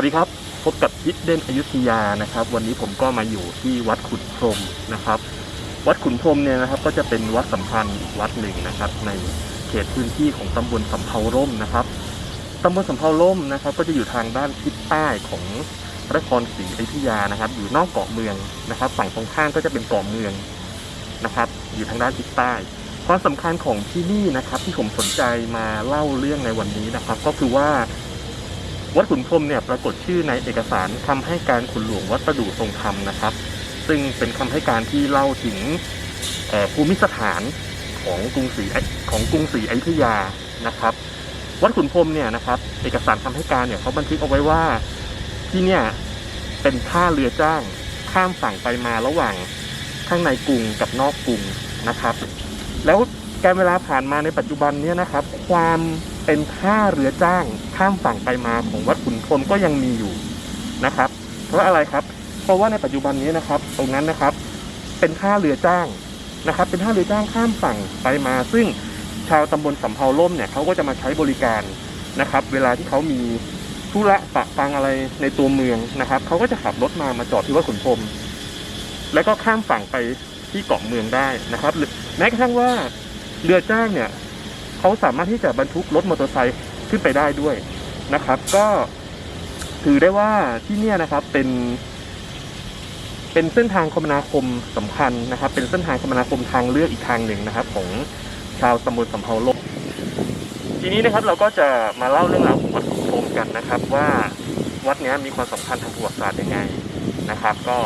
สวัสดีครับ พบกับฮิดเด้นอยุธยานะครับ วันนี้ผมก็มาอยู่ที่วัดขุนพรมนะครับ วัดขุนพรมเนี่ยนะครับก็จะเป็นวัดสำคัญวัดหนึ่งนะครับ ในเขตพื้นที่ของตำบลสำเภาร่มนะครับตำบลสำเภาร่มนะครับ ก็จะอยู่ทางด้านทิศใต้ของพระนครศรีอยุธยานะครับ อยู่นอกเกาะเมืองนะครับ ฝั่งตรงข้ามก็จะเป็นเกาะเมืองนะครับ อยู่ทางด้านทิศใต้ ความสำคัญของที่นี่นะครับ ที่ผมสนใจมาเล่าเรื่องในวันนี้นะครับ ก็คือว่า วัดขุนพรมเนี่ยปรากฏชื่อในเอกสารคำให้การขุนหลวงวัดประดู่ทรงธรรมนะครับ ซึ่งเป็นคำให้การที่เล่าถึงภูมิสถานของกรุงศรีของกรุงศรีอยุธยานะครับ วัดขุนพรมเนี่ยนะครับ เอกสารคำให้การเนี่ยเขาบันทึกเอาไว้ว่าที่เนี่ยเป็นท่าเรือจ้างข้ามฝั่งไปมาระหว่างข้างในกรุงกับนอกกรุงนะครับ แล้วการเวลาผ่านมาในปัจจุบันเนี่ยนะครับ ความเป็นท่าเรือจ้างข้ามฝั่งไปมาของวัดขุนพรมก็ยังมีอยู่นะครับ เพราะอะไรครับ เพราะว่าในปัจจุบันนี้นะครับ ตรงนั้นนะครับ เป็นท่าเรือจ้างนะครับ เป็นท่าเรือจ้างข้ามฝั่งไปมา ซึ่งชาวตำบลสำเภาล่มเนี่ยเขาก็จะมาใช้บริการนะครับ เวลาที่เขามีธุระปะปังอะไรในตัวเมืองนะครับเขาก็จะขับรถมามาจอดที่วัดขุนพรมแล้วก็ข้ามฝั่งไปที่เกาะเมืองได้นะครับหรือแม้กระทั่งว่าเรือจ้างเนี่ย เขาสามารถที่จะบรรทุกรถมอเตอร์ไซค์ขึ้นไปได้ด้วยนะครับ ก็ถือได้ว่าที่นี่นะครับเป็น เป็นเส้นทางคมนาคมสำคัญนะครับ เป็นเส้นทางคมนาคมทางเลือกอีกทางหนึ่งนะครับ ของชาวตำบลสำเภาลกทีนี้นะครับเราก็จะมาเล่าเรื่องราวของวัดขุนพรมกันนะครับ ว่าวัดนี้มีความสำคัญทางประวัติศาสตร์ยังไงนะครับ ก็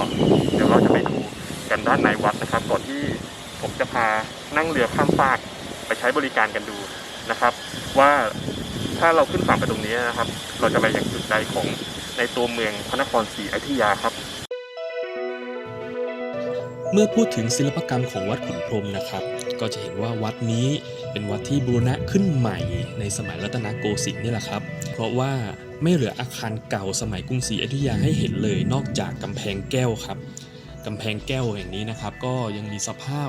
เดี๋ยวเราจะไปดูกันด้านในวัดนะครับ ก่อนที่ผมจะพานั่งเรือข้ามฟาก ไปใช้บริการกันดูนะครับ ว่าถ้าเราขึ้นฝั่งไปตรงนี้นะครับ เราจะไปยังจุดใดของในตัวเมืองพระนครศรีอยุธยาครับ เมื่อพูดถึงศิลปกรรมของวัดขุนพรหมนะครับ ก็จะเห็นว่าวัดนี้เป็นวัดที่บูรณะขึ้นใหม่ในสมัยรัตนโกสินทร์นี่แหละครับ เพราะว่าไม่เหลืออาคารเก่าสมัยกรุงศรีอยุธยาให้เห็นเลย นอกจากกำแพงแก้วครับกำแพงแก้วแห่งนี้นะครับ ก็ยังมีสภาพ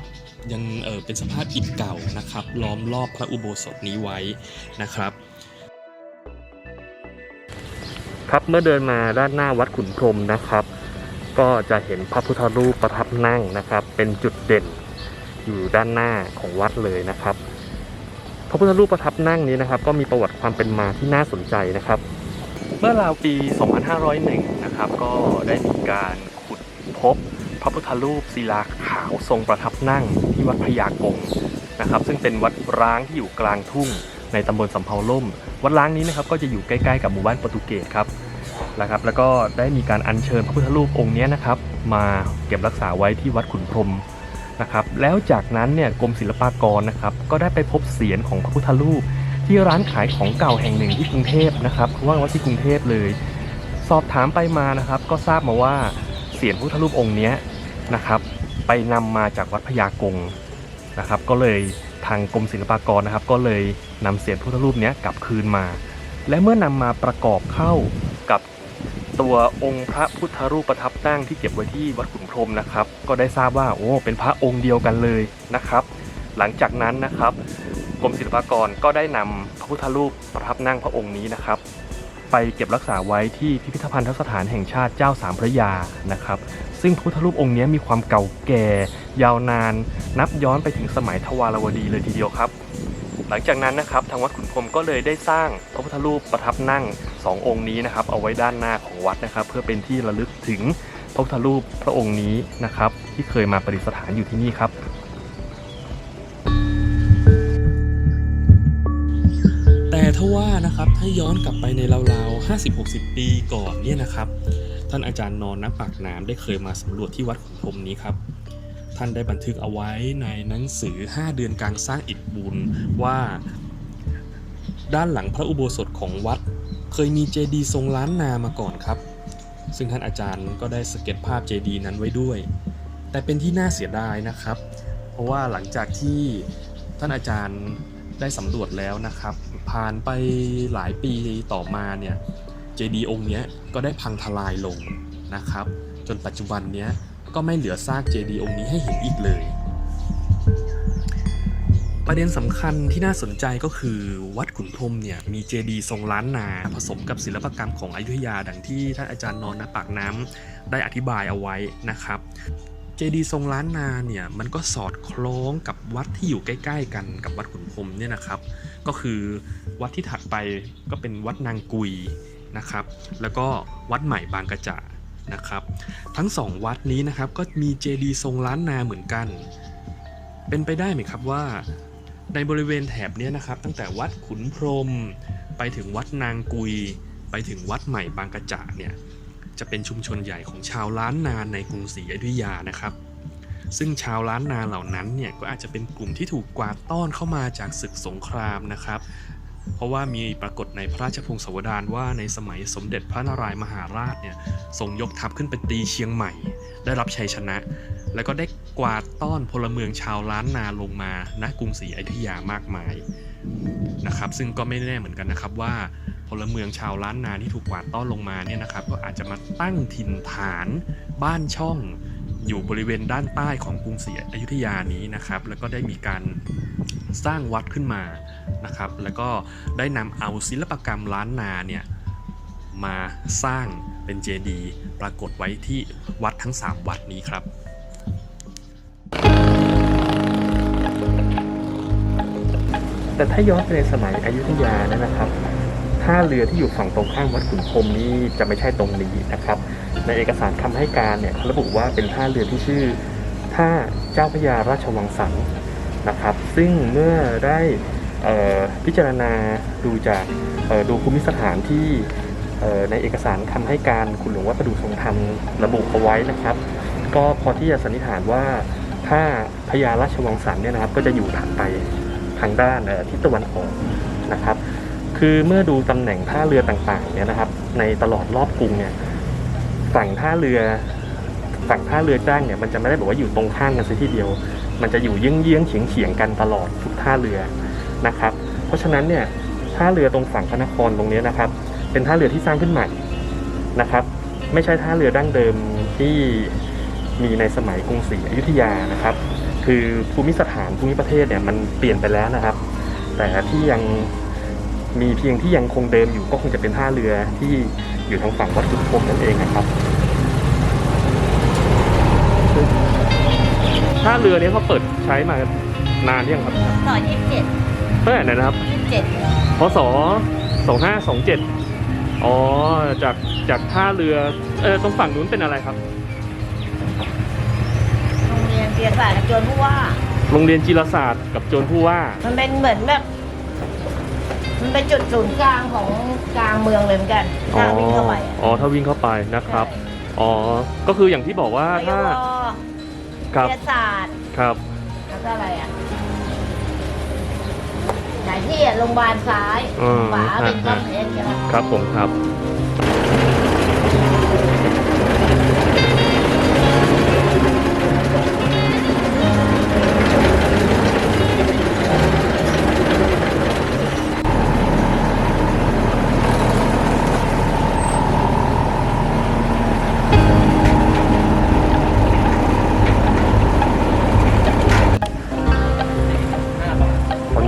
ยังเออเป็นสภาพอิฐเก่านะครับล้อมรอบพระอุโบสถนี้ไว้นะครับ ครับเมื่อเดินมาด้านหน้าวัดขุนพรหมนะครับ ก็จะเห็นพระพุทธรูปประทับนั่งนะครับ เป็นจุดเด่นอยู่ด้านหน้าของวัดเลยนะครับ พระพุทธรูปประทับนั่งนี้นะครับ ก็มีประวัติความเป็นมาที่น่าสนใจนะครับ เมื่อราวปี 2501 นะครับ ก็ได้มีการขุดพบพระพุทธรูปศิลาขาวทรงประทับนั่ง ที่วัดพญากงนะครับซึ่งเป็นวัดร้างที่อยู่กลางทุ่ง ในตำบลสำเภาล่ม วัดร้างนี้นะครับก็จะอยู่ใกล้ๆกับหมู่บ้านโปรตุเกสครับนะครับ แล้วก็ได้มีการอัญเชิญพระพุทธรูปองค์นี้นะครับมาเก็บรักษาไว้ที่วัดขุนพรหมนะครับแล้วจากนั้นเนี่ยกรมศิลปากรนะครับก็ได้ไปพบเสียรของพระพุทธรูป ที่ร้านขายของเก่าแห่งหนึ่งที่กรุงเทพนะครับเพราะว่าวัดที่กรุงเทพเลย สอบถามไปมานะครับก็ทราบมาว่าเสียรพุทธรูปองค์นี้นะครับ ไปนำมาจากวัดพญากงนะครับ ก็เลยทางกรมศิลปากรนะครับ ก็เลยนำเสียรพุทธรูปนี้กลับคืนมา และเมื่อนำมาประกอบเข้ากับตัวองค์พระพุทธรูปประทับนั่งที่เก็บไว้ที่วัดขุนพรหมนะครับ ก็ได้ทราบว่าโอ้เป็นพระองค์เดียวกันเลยนะครับ หลังจากนั้นนะครับกรมศิลปากรก็ได้นำพระพุทธรูปประทับนั่งพระองค์นี้นะครับ ไปเก็บรักษาไว้ที่พิพิธภัณฑสถานแห่งชาติเจ้าสามพระยานะครับ ซึ่งพระพุทธรูปองค์นี้มีความเก่าแก่ ยาวนาน นับย้อนไปถึงสมัยทวารวดีเลยทีเดียวครับ หลังจากนั้นนะครับทางวัดขุนพรมก็เลยได้สร้างพระพุทธรูปประทับนั่งสององค์นี้นะครับเอาไว้ด้านหน้าของวัดนะครับ เพื่อเป็นที่ระลึกถึงพระพุทธรูปพระองค์นี้นะครับ ที่เคยมาประดิษฐานอยู่ที่นี่ครับ ถ้าว่านะครับถ้าย้อนกลับไปในราวๆ50-60 ปีก่อนเนี่ยนะครับ ท่านอาจารย์นอนณปากน้ำได้เคยมาสำรวจที่วัดขุนพรหมนี้ครับ ท่านได้บันทึกเอาไว้ในหนังสือ 5 เดือนการสร้างอิฐบุญว่า ด้านหลังพระอุโบสถของวัด เคยมีเจดีย์ทรงล้านนามาก่อนครับ ซึ่งท่านอาจารย์ก็ได้สเก็ตภาพเจดีย์นั้นไว้ด้วย แต่เป็นที่น่าเสียดายนะครับ เพราะว่าหลังจากที่ท่านอาจารย์ได้สำรวจแล้วนะครับ ผ่านไปหลายปีต่อมาเนี่ยเจดีย์องค์นี้ก็ได้พังทลายลงนะครับ จนปัจจุบันเนี้ยก็ไม่เหลือซากเจดีย์องค์นี้ให้เห็นอีกเลย ประเด็นสำคัญที่น่าสนใจก็คือวัดขุนพรมเนี่ยมีเจดีย์ทรงล้านนาผสมกับศิลปกรรมของอยุธยาดังที่ท่านอาจารย์นอนนะปากน้ำได้อธิบายเอาไว้นะครับเจดีย์ทรงล้านนาเนี่ยมันก็สอดคล้องกับวัดที่อยู่ใกล้ ๆ กันกับวัดขุนพรมเนี่ยนะครับ ก็คือวัดที่ถัดไปก็เป็นวัดนางกุยนะครับ แล้วก็วัดใหม่บางกระจะนะครับ ทั้งสองวัดนี้นะครับก็มีเจดีย์ทรงล้านนาเหมือนกัน เป็นไปได้ไหมครับว่า ในบริเวณแถบนี้นะครับ ตั้งแต่วัดขุนพรมไปถึงวัดนางกุย ไปถึงวัดใหม่บางกระจะเนี่ยจะเป็นชุมชนใหญ่ของชาวล้านนาในกรุงศรีอยุธยานะครับ ซึ่งชาวล้านนาเหล่านั้นเนี่ยก็อาจจะเป็นกลุ่มที่ถูกกวาดต้อนเข้ามาจากศึกสงครามนะครับ เพราะว่ามีปรากฏในพระราชพงศาวดารว่าในสมัยสมเด็จพระนารายมหาราชเนี่ยทรงยกทัพขึ้นไปตีเชียงใหม่ ได้รับชัยชนะ แล้วก็ได้กวาดต้อนพลเมืองชาวล้านนาลงมาณกรุงศรีอยุธยามากมายนะครับ ซึ่งก็ไม่แน่เหมือนกันนะครับว่าพลเมืองชาวล้านนาที่ถูกกวาดต้อนลงมาเนี่ยนะครับ ก็อาจจะมาตั้งถิ่นฐานบ้านช่อง อยู่บริเวณด้านใต้ของกรุงศรีอยุธยานี้นะครับ แล้วก็ได้มีการสร้างวัดขึ้นมานะครับ แล้วก็ได้นำเอาศิลปกรรมล้านนาเนี่ยมาสร้างเป็นเจดีย์ปรากฏไว้ที่วัดทั้ง 3 วัดนี้ครับแต่ถ้าย้อนไปในสมัยอยุธยานะครับท่าเรือที่อยู่ฝั่งตรงข้ามวัดขุนพรมนี่จะไม่ใช่ตรงนี้นะครับ ในเอกสารคำให้การเนี่ยระบุว่าเป็นท่าเรือที่ชื่อท่าเจ้าพยาราชวังสันนะครับ ซึ่งเมื่อได้พิจารณาดูจากดูภูมิสถานที่ในเอกสารคำให้การคุณหลวงวัดประดูทรงธรรมระบุเอาไว้นะครับ ก็พอที่จะสันนิษฐานว่าท่าพญาราชวังสันเนี่ยนะครับ ก็จะอยู่ถัดไปทางด้านทิศตะวันออกนะครับ คือเมื่อดูตำแหน่งท่าเรือต่างๆเนี่ยนะครับ ในตลอดรอบกรุงเนี่ย ฝั่งท่าเรือฝั่งท่าเรือจ้างเนี่ยมันจะไม่ได้แบบว่าอยู่ตรงข้ามกันซะทีเดียว มันจะอยู่เยื้องๆเฉียงกันตลอดทุกท่าเรือนะครับ เพราะฉะนั้นเนี่ยท่าเรือตรงฝั่งพระนครตรงนี้นะครับ เป็นท่าเรือที่สร้างขึ้นใหม่นะครับ ไม่ใช่ท่าเรือดั้งเดิมที่มีในสมัยกรุงศรีอยุธยานะครับ คือภูมิสถานภูมิประเทศเนี่ยมันเปลี่ยนไปแล้วนะครับ แต่ที่ยัง มีเพียงที่ยังคงเดิมอยู่ก็คงจะเป็นท่าเรือที่อยู่ทางฝั่งวัดขุนพรหมนั่นเองนะครับท่าเรือนี้เขาเปิดใช้มานานยังครับต่อยี่สิบเจ็ดเมื่อไหร่นะครับยี่สิบเจ็ดพศสองห้าสองเจ็ดอ๋อจากจากท่าเรือเออตรงฝั่งนู้นเป็นอะไรครับโรงเรียนเตรียมศาสตร์กับโจรผู้ว่า โรงเรียนจีรศาสตร์กับโจรผู้ว่า มันเป็นเหมือนแบบ มันเป็นจุดศูนย์กลางของกลางเมืองเลยเหมือนกันอ๋อทางวิ่งเข้าไปอะอ๋อ ถ้าวิ่งเข้าไปนะครับ อ๋อ ก็คืออย่างที่บอกว่าใช่ถ้าวครับเตรียมศาสตร์ครับ แล้วก็อะไรอะหลายที่อะโรงพยาบาลซ้ายอืมขวาเป็นอ่าต้อมเอ็นใช่ไหมครับผมครับ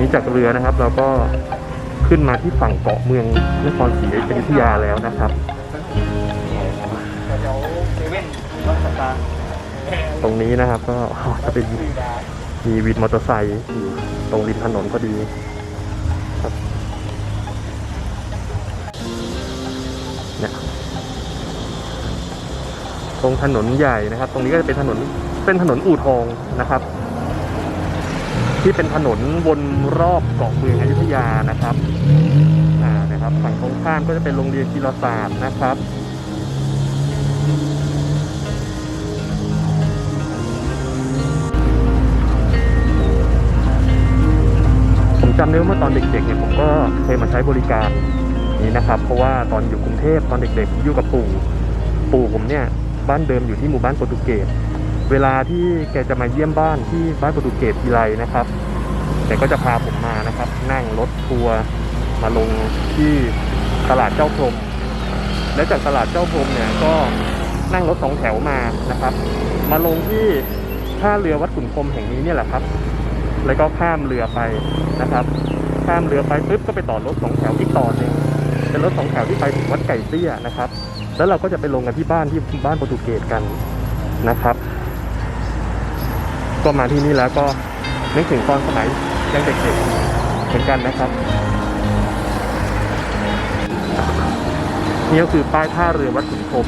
นี้จากเรือนะครับ เราก็ขึ้นมาที่ฝั่งเกาะเมืองนครศรีอยุธยาแล้วนะครับ ตรงนี้นะครับก็จะเป็นมีวินมอเตอร์ไซค์อยู่ตรงริมถนนพอดีครับเนี่ยตรงถนนใหญ่นะครับ ตรงนี้ก็จะเป็นถนนเป็นถนนอู่ทองนะครับ ที่เป็นถนนวนรอบเกาะเมืองอยุธยานะครับอ่านะครับฝั่งตรงข้ามก็จะเป็นโรงเรียนกีฬาศาสตร์นะครับผมจำได้ว่าเมื่อตอนเด็กๆเนี่ยผมก็เคยมาใช้บริการนี้นะครับ เพราะว่าตอนอยู่กรุงเทพตอนเด็กๆผมอยู่กับปู่ปู่ผมเนี่ยบ้านเดิมอยู่ที่หมู่บ้านโปรตุเกส เวลาที่แกจะมาเยี่ยมบ้านที่บ้านประตุเกสทีไรนะครับแกก็จะพาผมมานะครับ นั่งรถทัวร์มาลงที่ตลาดเจ้าพรมและจากตลาดเจ้าพรมเนี่ยก็นั่งรถสองแถวมานะครับ มาลงที่ท่าเรือวัดขุนพรมแห่งนี้เนี่ยแหละครับแแล้วก็ข้ามเรือไปนะครับ ข้ามเรือไปปุ๊บก็ไปต่อรถสองแถวอีกต่อหนึ่งเป็นรถสองแถวที่ไปถึงวัดไก่เตี้ยนะครับ แล้วเราก็จะไปลงกันที่บ้านที่บ้านโปรตุเกสกันนะครับ ก็มาที่นี่แล้วก็นึกถึงตอนสมัยยังเด็กๆเหมือนกันนะครับ นี่ก็คือป้ายท่าเรือวัดขุนพรม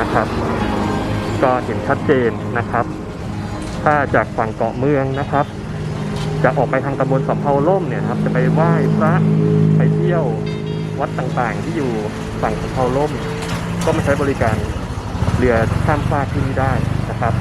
นะครับ ก็เห็นชัดเจนนะครับ ถ้าจากฝั่งเกาะเมืองนะครับ จะออกไปทางตำบลสำเภาล่มเนี่ยครับ จะไปไหว้พระไปเที่ยววัดต่างๆที่อยู่ฝั่งสำเภาล่ม ก็มาใช้บริการเรือข้ามฟากที่นี่ได้นะครับ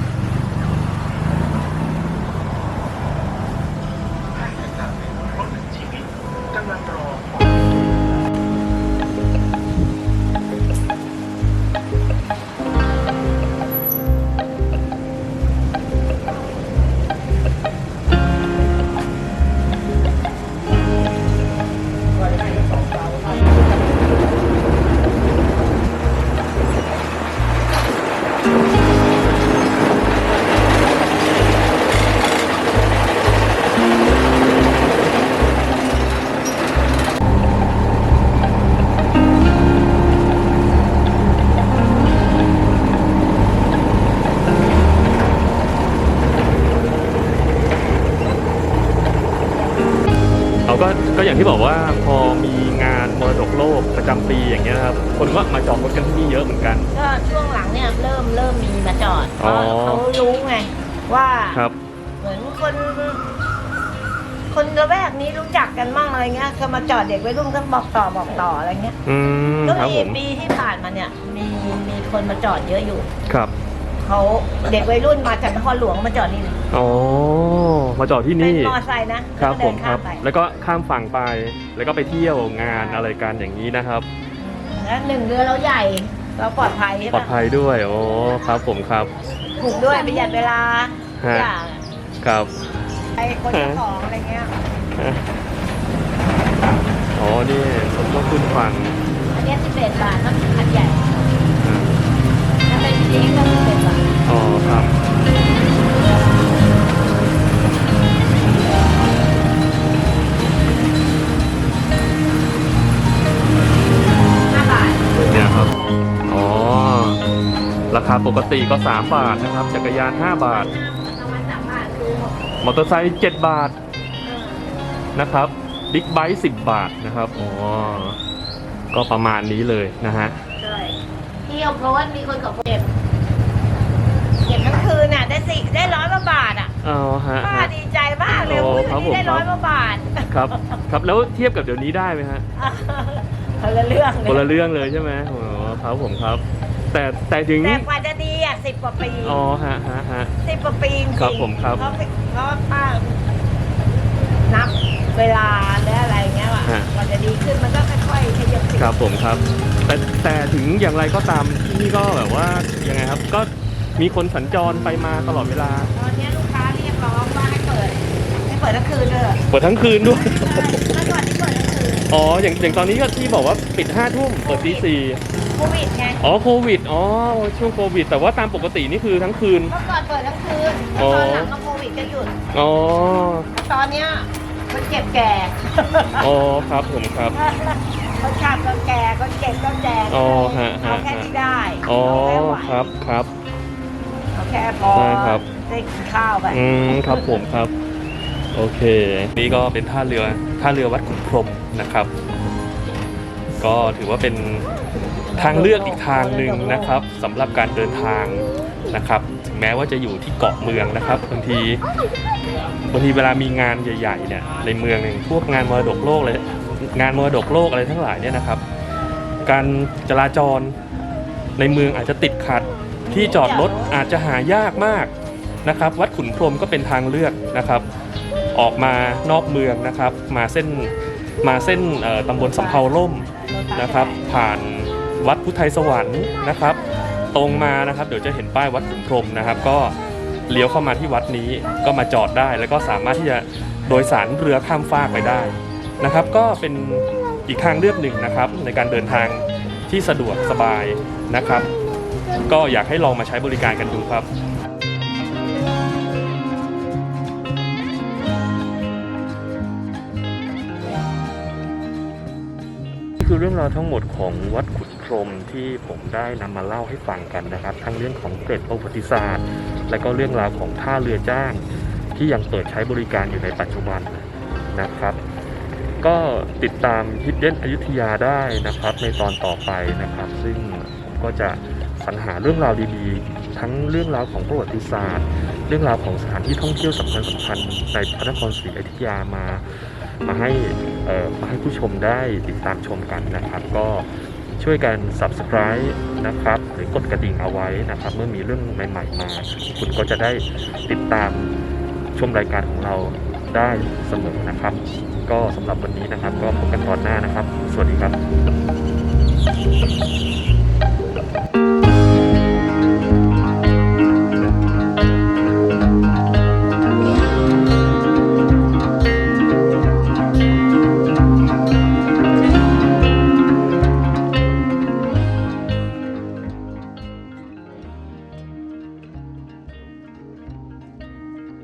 อย่างที่บอกว่าพอมีงานมรดกโลกประจำปีอย่างเงี้ยนะครับ คนก็มาจอดรถกันที่นี่เยอะเหมือนกัน ก็ช่วงหลังเนี่ยเริ่มเริ่มมีมาจอดเพอ๋อ ราะเขารู้ไงว่าครับ เหมือนคน คนระแวกนี้รู้จักกันมั่งอะไรเงี้ยก็มาจอดเด็กไว้รุ่นก็บอกต่อบอกต่ออะไรเงี้ยอืมก็ครับมีผมปีที่ผ่านมาเนี่ย มีมีคนมาจอดเยอะอยู่ ครับ เขาเด็กวัยรุ่นมาจากนครหลวงมาจอดนี่เลยอ๋อ มาจอดที่เป็นนี่มอไซค์นะครับแล้วก็ผเดิมนคข้ารัมบไปแล้วก็ข้ามฝั่งไป แล้วก็ไปเที่ยวงานอะไรกันอย่างนี้นะครับ แล้วหนึ่งเรือเราใหญ่เราปลอดภัยใช่ปลอดปะภัยด้วยโอ้ครับผมครับ ถูกด้วยประหยัดเวลาฮะอย่างครับ ไปคนละของอะไรเงี้ยอ๋อ นี่ผมก็ขึ้นฝั่งอันเนี้สิบเอ็ดบาทต้องอันใหญ่อ่าถ้าเป็ นสีก็สิบเอ็ดบาทอ๋อครับ ห้าบาทเนี่ยครับ อ๋อ ราคาปกติก็ 3 บาทนะครับ จักรยาน 5 บาท ประมาณสามบาทคือหมดมอเตอร์ไซค์7บาทเออนะครับบิ๊กไบค์10 บาทนะครับ อ๋อ ก็ประมาณนี้เลยนะฮะ ใช่เที่ยวเพราะว่ามีคนกับเก็บเก็บ คืนน่ะได้สิได้ร้อยกว่าบาทอะอ๋อฮะป้าฮะ ดีใจมากเลยโอ้อุ้ยครับวันนี้ได้ผม ร้อยกว่าบาทครับครับแล้วเทียบกับเดี๋ยวนี้ได้ไหมฮะคนละเรื่องเลยคนละเรื่องเลยใช่ไหมอ๋อครับผมครับ แต่แต่ถึงแต่กว่าจะดีอะสิบกว่าปีอ๋อฮะฮะฮะ สิบกว่าปีจริงๆครับผมครับ เพราะเพราะป้านับเวลาและอะไรเงี้ยว่ะฮะกว่าจะดีขึ้นมันก็ค่อยๆขยับขครับผมครับ แต่แต่ถึงอย่างไรก็ตามที่นี่ก็แบบว่ายังไงครับ ก็ มีคนสัญจรไปมาตลอดเวลา ตอนนี้ลูกค้าเรียกร้องว่าให้เปิด ให้เปิดทั้งคืนเลยเปิดทั้งคืนด้วย ใช่เมื่อก่อนที่เปิดทั้งคืนอ๋อ อย่างอย่างตอนนี้ก็ที่บอกว่าปิดห้าทุ่มเปิดตีสี่โควิดไง อ๋อโควิด อ๋อ ช่วงโควิด แต่ว่าตามปกตินี่คือทั้งคืน เมื่อก่อนเปิดทั้งคืนอ๋แล้วอตอนหลังมาโควิดก็หยุด อ๋อ ตอนเนี้ยคนเก็บแก่อ๋อครับผมครับ คนขับก็แก่คนเก็บก็แก่อ๋อฮะฮะ เอาแค่ที่ได้อ๋อเอาแค่ไหวครับครับเอา แค่พอได้ครับ ได้กินข้าวไปอืมครับผมครับ โอเค นี่ก็เป็นท่าเรือท่าเรือวัดขุนพรหมนะครับ ก็ถือว่าเป็นทางเลือกอีกทางหนึ่งนะครับสำหรับการเดินทางนะครับ ถึงแม้ว่าจะอยู่ที่เกาะเมืองนะครับบางทีบางทีเวลามีงานใหญ่ๆเนี่ยในเมืองหนึ่งพวกงานมรดกโลกเลยงานมรดกโลกอะไรทั้งหลายเนี่ยนะครับ การจราจรในเมืองอาจจะติดขัด ที่จอดรถอาจจะหายากมากนะครับ วัดขุนพรหมก็เป็นทางเลือกนะครับ ออกมานอกเมืองนะครับ มาเส้นมาเส้นตำบลสำเภาล่มนะครับ ผ่านวัดพุทธไทยสวรรค์นะครับ ตรงมานะครับเดี๋ยวจะเห็นป้ายวัดขุนพรหมนะครับ ก็เลี้ยวเข้ามาที่วัดนี้ก็มาจอดได้ แล้วก็สามารถที่จะโดยสารเรือข้ามฟากไปได้นะครับ ก็เป็นอีกทางเลือกหนึ่งนะครับ ในการเดินทางที่สะดวกสบายนะครับ ก็อยากให้ลองมาใช้บริการกันดูครับคือเรื่องราวทั้งหมดของวัดขุนพรมที่ผมได้นำมาเล่าให้ฟังกันนะครับ ทั้งเรื่องของเกร็ดประวัติศาสตร์ และก็เรื่องราวของท่าเรือจ้าง ที่ยังเปิดใช้บริการอยู่ในปัจจุบันนะครับ ก็ติดตามฮิดเด่นอยุธยาได้นะครับ ในตอนต่อไปนะครับ ซึ่งผมก็จะ สรรหาเรื่องราวดีๆ ทั้งเรื่องราวของประวัติศาสตร์ เรื่องราวของสถานที่ท่องเที่ยวสำคัญสำคัญๆในพระนครศรีอยุธยามา มาให้มาให้ผู้ชมได้ติดตามชมกันนะครับ ก็ช่วยกัน subscribe นะครับ หรือกดกระดิ่งเอาไว้นะครับ เมื่อมีเรื่องใหม่ ๆ มา คุณก็จะได้ติดตามชมรายการของเราได้เสมอนะครับ ก็สำหรับวันนี้นะครับ ก็พบกันตอนหน้านะครับ สวัสดีครับ